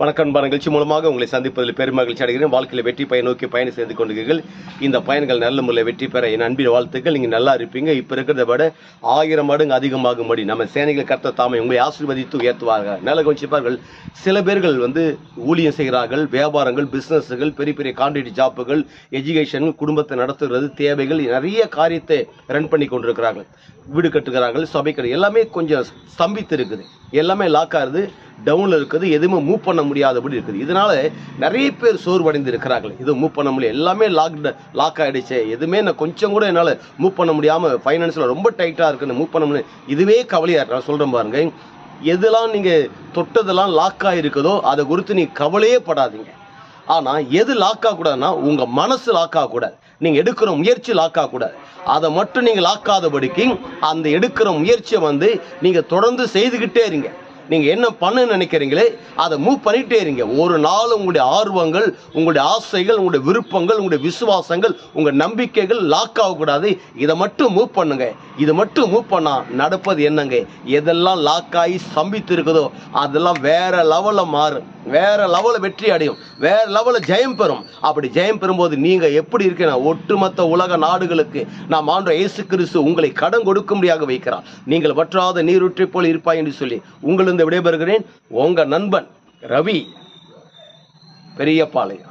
வணக்கம் அன்பான நிகழ்ச்சி மூலமாக உங்களை சந்திப்பதில் பெருமகிழ்ச்சி அடைகிறேன். வாழ்க்கையில் வெற்றி பயன் நோக்கி பயணம் செய்து கொண்டிருக்கிறீர்கள். இந்த பயன்கள் நல்ல முறையில் வெற்றி பெற என் அன்பின் வாழ்த்துக்கள். நீங்கள் நல்லா இருப்பீங்க. இப்போ இருக்கிறத விட ஆயிரம் மடங்கு அதிகமாகும்படி நம்ம சேனைகள் கர்த்த தாமை உங்களை ஆசீர்வதித்து உயர்த்துவார்கள். நல்ல கவனிச்சிப்பார்கள். சில பேர்கள் வந்து ஊழியம் செய்கிறார்கள். வியாபாரங்கள் பிஸ்னஸ்கள் பெரிய பெரிய கான்ட்ராக்ட் ஜாப்புகள் எஜுகேஷன் குடும்பத்தை நடத்துகிறது தேவைகள் நிறைய காரியத்தை ரன் பண்ணி கொண்டிருக்கிறார்கள். வீடு கட்டுகிறார்கள் சபை கட்டு எல்லாமே கொஞ்சம் ஸ்தம்பித்து இருக்குது எல்லாமே லாக் ஆகுது. டவுனில் இருக்குது எதுவுமே மூவ் பண்ண முடியாதபடி இருக்குது. இதனால நிறைய பேர் சோர்வடைந்து இருக்கிறார்கள் இது மூவ் பண்ண முடியல. எல்லாமே லாக் லாக் ஆகிடுச்சு எதுவுமே நான் கொஞ்சம் கூட என்னால் மூவ் பண்ண முடியாமல் ஃபைனான்ஸில் ரொம்ப டைட்டாக இருக்குன்னு மூவ் பண்ண முடியல. இதுவே கவலையாக இருக்கு. நான் சொல்கிறேன் பாருங்க. எதெல்லாம் நீங்கள் தொட்டதெல்லாம் லாக் ஆகிருக்குதோ அதை குறித்து நீ கவலையே படாதீங்க. ஆனால் எது லாக் ஆகக்கூடாதுன்னா உங்கள் மனசு லாக் ஆகக்கூடாது. நீங்கள் எடுக்கிற முயற்சி லாக் ஆகக்கூடாது. அதை மட்டும் நீங்கள் லாக் ஆகாதபடிக்கு அந்த எடுக்கிற முயற்சியை வந்து நீங்கள் தொடர்ந்து செய்துக்கிட்டே இருங்க. நீங்கள் என்ன பண்ண நினைக்கிறீங்களே அதை மூவ் பண்ணிகிட்டே இருங்க. ஒரு நாள் உங்களுடைய ஆர்வங்கள் உங்களுடைய ஆசைகள் உங்களுடைய விருப்பங்கள் உங்களுடைய விசுவாசங்கள் உங்கள் நம்பிக்கைகள் லாக் ஆகக்கூடாது. இதை மட்டும் மூவ் பண்ணுங்கள் இது மட்டும் மூவ் பண்ணால் நடப்பது என்னங்க? எதெல்லாம் லாக் ஆகி ஸ்தம்பித்து இருக்குதோ அதெல்லாம் வேற லெவலில் மாறும். வேற லெவலில் வெற்றி அடையும். வேற லெவலில் ஜெயம் பெறும். அப்படி ஜெயம் பெறும்போது நீங்கள் எப்படி இருக்கீங்கன்னா ஒட்டுமொத்த உலக நாடுகளுக்கு நாம் ஆண்ட இயேசு கிறிஸ்து உங்களை கடன் கொடுக்கும்படியாக வைக்கிறார். நீங்கள் வற்றாத நீரூற்றை போல் இருப்பாய் என்று சொல்லி உங்களிருந்து விடைபெறுகிறேன். உங்கள் நண்பன் ரவி பெரியபாளையம்